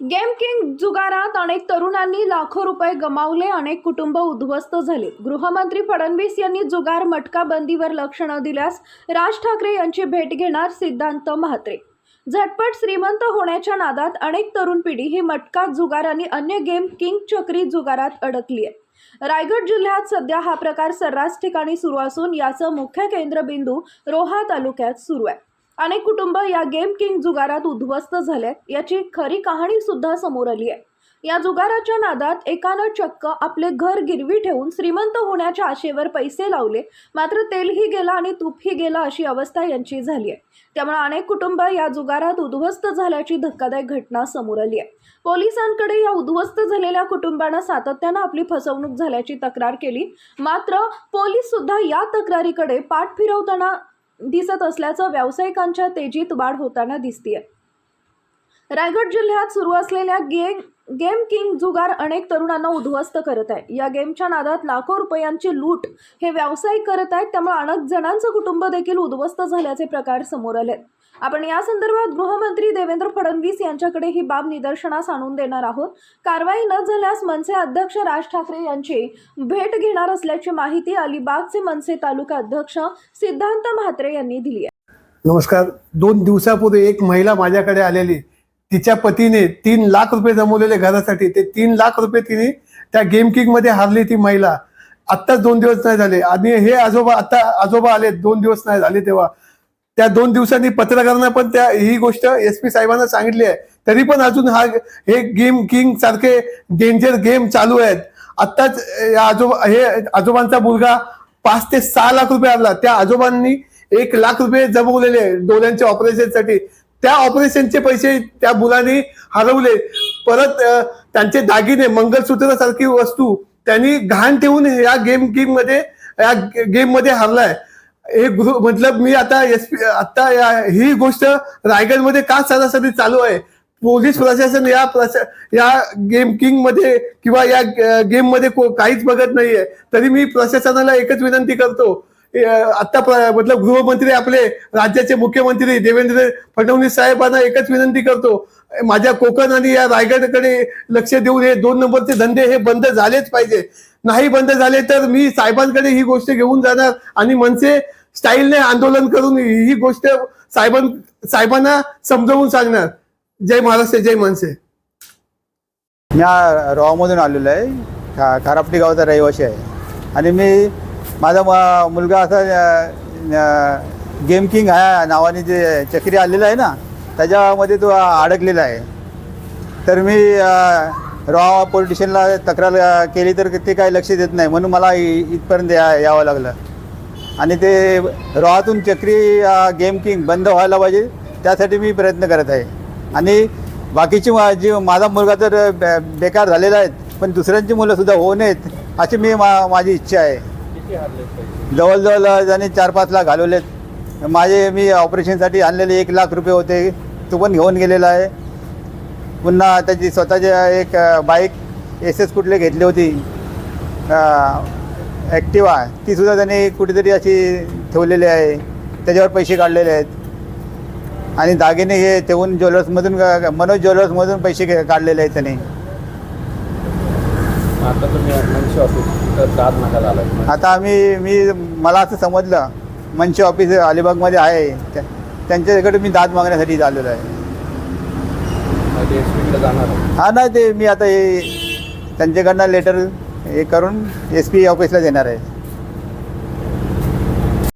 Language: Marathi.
गेम किंग जुगारात अनेक तरुणांनी लाखो रुपये गमावले अनेक कुटुंब उद्ध्वस्त झाले. गृहमंत्री फडणवीस यांनी जुगार मटका बंदीवर लक्ष न दिल्यास राज ठाकरे यांची भेट घेणार सिद्धांत म्हात्रे. झटपट श्रीमंत होण्याच्या नादात अनेक तरुण पिढी ही मटका जुगार आणि अन्य गेम किंग चक्री जुगारात अडकली आहे. रायगड जिल्ह्यात सध्या हा प्रकार सर्रास ठिकाणी सुरू असून याचं मुख्य केंद्रबिंदू रोहा तालुक्यात सुरू आहे. अनेक कुटुंब या गेम किंग जुगारात उद्ध्वस्त झाले. याची खरी कहाणी सुद्धा समोर आली आहे. या जुगाराच्या नादात एकानं चक्क आपले घर गिरवी ठेवून श्रीमंत होण्याच्या आशेवर पैसे लावले. मात्र तेलही गेलं आणि तूपही गेलं अशी अवस्था यांची झाली आहे. त्यामुळे अनेक कुटुंब या जुगारात उद्ध्वस्त झाल्याची धक्कादायक घटना समोर आली आहे. पोलिसांकडे या उद्ध्वस्त झालेल्या कुटुंबानं सातत्यानं आपली फसवणूक झाल्याची तक्रार केली. मात्र पोलीस सुद्धा या तक्रारीकडे पाठ फिरवताना दिसत असल्याचं व्यावसायिकांच्या तेजीत वाढ होताना दिसतीये. रायगड जिल्ह्यात सुरू असलेल्या गेम गेम किंग जुगार अनेक तरुणांना उद्ध्वस्त करत आहे. या गेमच्या नादात लाखो रुपयांची लूट हे व्यावसायिक करत आहेत. त्यामुळे अनेक जणांचं कुटुंब देखील उद्ध्वस्त झाल्याचे प्रकार समोर आले आपण या संदर्भात गृहमंत्री देवेंद्र फडणवीस यांच्याकडे ही बाब निदर्शनास आणून देणार आहोत. कारवाई न झाल्यास मनसे अध्यक्ष राज ठाकरे यांची भेट घेणार असल्याची माहिती अलिबागचे मनसे तालुका अध्यक्ष सिद्धांत म्हात्रे यांनी दिली आहे. नमस्कार. दोन दिवसापूर्वी एक महिला माझ्याकडे आलेली. तिच्या पतीने तीन लाख रुपये जमवलेले घरासाठी ते तीन लाख रुपये तिने त्या गेम किंगमध्ये हारली ती महिला. आत्ताच दोन दिवस नाही झाले. आणि हे आजोबा आता आजोबा आले दोन दिवस नाही झाले तेव्हा. त्या दोन दिवसांनी पत्रकारांना पण त्या ही गोष्ट एस पी साहेबांना सांगितली आहे. तरी पण अजून हा हे गेम किंग सारखे डेंजर गेम चालू आहेत. आत्ताच या आजोबा हे आजोबांचा मुलगा पाच ते सहा लाख रुपये आणला त्या आजोबांनी एक लाख रुपये जमवलेले डोळ्यांच्या ऑपरेशनसाठी त्या ऑपरेशनचे पैसे त्या मुलाने हरवले. परत त्यांचे दागिने मंगलसूत्र सारखी वस्तू त्यांनी घाण ठेवून या गेम गेममध्ये या गेममध्ये हरलाय. हे गृह मतलब मी आता एस पी आता या ही गोष्ट रायगडमध्ये का सरासरी चालू आहे? पोलीस प्रशासन या प्रशा या गेम किंगमध्ये किंवा या गेममध्ये काहीच बघत नाहीये. तरी मी प्रशासनाला एकच विनंती करतो आता प्र- मतलब गृहमंत्री आपले राज्याचे मुख्यमंत्री देवेंद्र फडणवीस साहेबांना एकच विनंती करतो माझ्या कोकण आणि या रायगडकडे लक्ष देऊन हे दोन नंबरचे धंदे हे बंद झालेच पाहिजे. नाही बंद झाले तर मी साहेबांकडे ही गोष्ट घेऊन जाणार आणि मनसे स्टाईलने आंदोलन करून ही गोष्ट साहेबां साहेबांना समजावून सांगणार. जय महाराष्ट्र जय मनसे. मी हा आलेलो आहे. खा खारापटी गावचा रहिवासी आहे. आणि मी माझा म- मुलगा असा गेम किंग ह्या नावाने जे चक्री आलेलं आहे ना त्याच्यामध्ये तो अडकलेला आहे. तर मी रॉ पोलिटिशियनला तक्रार केली तर ते काही लक्ष देत नाही म्हणून मला इथपर्यंत या यावं लागलं. आणि ते रॉहातून चक्री गेम किंग बंद व्हायला पाहिजे त्यासाठी मी प्रयत्न करत आहे. आणि बाकीची मा- जी माझा मुलगा तर बे- बेकार झालेला आहे पण दुसऱ्यांची मुलंसुद्धा होऊ नयेत अशी मी मा माझी इच्छा आहे. जवळजवळ त्यांनी चार पाच लाख घालवलेत माझे मी ऑपरेशनसाठी आणलेले एक लाख रुपये होते तो पण घेऊन गेलेला आहे. पुन्हा त्याची स्वतःची एक बाईक एस एस कुठले घेतली होती ॲक्टिवा तीसुद्धा त्यांनी कुठेतरी अशी ठेवलेली आहे त्याच्यावर पैसे काढलेले आहेत. आणि दागिने हे ठेवून ज्वेलर्समधून मनोज ज्वेलर्समधून पैसे घे- काढलेले आहेत त्यांनी. आता तुम्ही मनसे ऑफिस दाद नका आलात. आता आम्ही मी मला असं समजलं मंच ऑफिस अलिबागमध्ये आहे. त्या- त्यांच्याकडे मी दाद मागण्यासाठी आलेलो आहे. एस पीकडे जाणार. हा नाही ते मी आता हे त्यांच्याकडनं लेटर हे करून एस पी ऑफिसला देणार आहे.